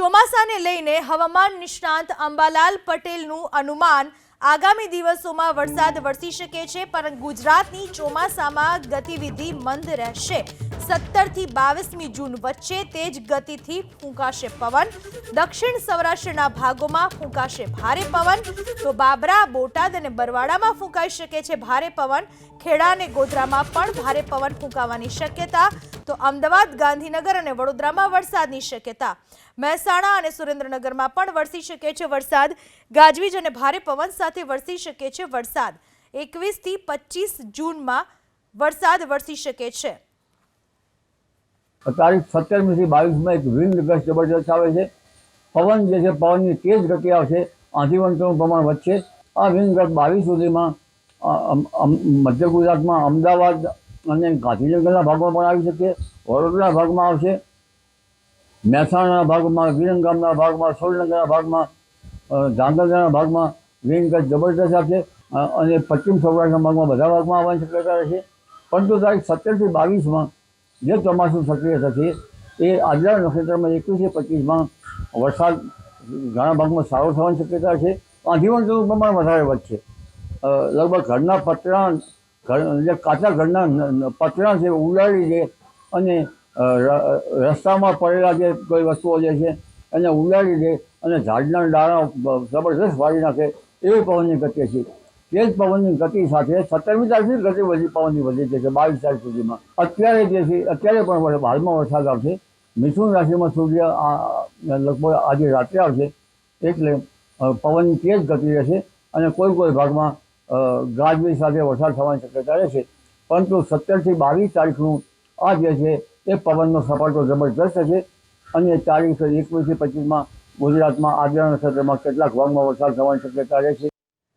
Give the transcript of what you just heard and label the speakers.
Speaker 1: ચોમાસાને લઈને હવામાન નિષ્ણાંત અંબાલાલ પટેલનું અનુમાન આગામી દિવસોમાં વરસાદ વરસી શકે છે, પરંતુ ગુજરાતની ચોમાસામાં ગતિવિધિ મંદ રહેશે. સત્તરથી બાવીસમી જૂન વચ્ચે તેજ ગતિથી ફૂંકાશે પવન. દક્ષિણ સૌરાષ્ટ્રના ભાગોમાં ફૂંકાશે ભારે પવન. તો બાબરા, બોટાદ અને બરવાડામાં ફૂંકાઈ શકે છે ભારે પવન. ખેડા અને ગોધરામાં પણ ભારે પવન ફૂંકાવાની શક્યતા તો અમદાવાદ, ગાંધીનગર અને વડોદરામાં વરસાદની શક્યતા. મહેસાણા અને સુરેન્દ્રનગરમાં પણ વરસી શકે છે વરસાદ. ગાજવીજ અને ભારે પવન સાથે વરસી શકે છે વરસાદ. એકવીસથી પચીસ જૂનમાં વરસાદ વરસી શકે છે.
Speaker 2: તારીખ સત્તરમી થી બાવીસમાં એક વિન્ડ ગસ્ટ જબરજસ્ત આવે છે. પવન જે છે, પવનની તેજ ગતિ આવશે. આંધીવંતનું પ્રમાણ વધશે. આ વિન્ડ ગસ્ટ બાવીસ સુધીમાં મધ્ય ગુજરાતમાં અમદાવાદ અને ગાંધીનગરના ભાગમાં પણ આવી શકે, વડોદરાના ભાગમાં આવશે, મહેસાણાના ભાગમાં વિરંગામના ભાગમાં સુરેન્દ્રનગરના ભાગમાં ધાંગધ્રાના ભાગમાં વિન્ડ જબરદસ્ત આપશે અને પશ્ચિમ સૌરાષ્ટ્રના ભાગમાં બધા ભાગમાં આવવાની શક્યતા રહેશે. પરંતુ તારીખ સત્તરથી બાવીસમાં જે ચોમાસું સક્રિય થશે, એ આજના નક્ષત્રમાં એકવીસથી પચીસમાં વરસાદ ઘણા ભાગમાં સારો થવાની શક્યતા છે. આંધીવંતનું પ્રમાણ વધારે વધશે. લગભગ ઘરના પતરા જે કાચા ઘરના પતરા છે, ઉડાડી દે અને રસ્તામાં પડેલા જે કોઈ વસ્તુઓ જે છે એને ઉડાડી દે અને ઝાડના ડાળા જબરદસ્ત વાળી નાખે એવી પવનની ગતિ છે. તે જ પવનની ગતિ સાથે સત્તરમી તારીખથી ગતિ વધી પવનની વધી જશે, બાવીસ તારીખ સુધીમાં. અત્યારે જે છે, અત્યારે પણ હાલમાં વરસાદ આવશે. મિથુન રાશિમાં સૂર્ય લગભગ આજે રાત્રે આવશે. એટલે પવનની તેજ ગતિ રહેશે અને કોઈ કોઈ ભાગમાં ગાજવીજ સાથે વરસાદ થવાની શક્યતા રહેશે પરંતુ સત્તરથી બાવીસ તારીખનું આ જે છે, એ પવનનો સપાટો જબરદસ્ત છે. અને તારીખ એકવીસથી પચીસમાં ગુજરાતમાં આજના ક્ષેત્રમાં કેટલાક ભાગમાં વરસાદ થવાની શક્યતા રહેશે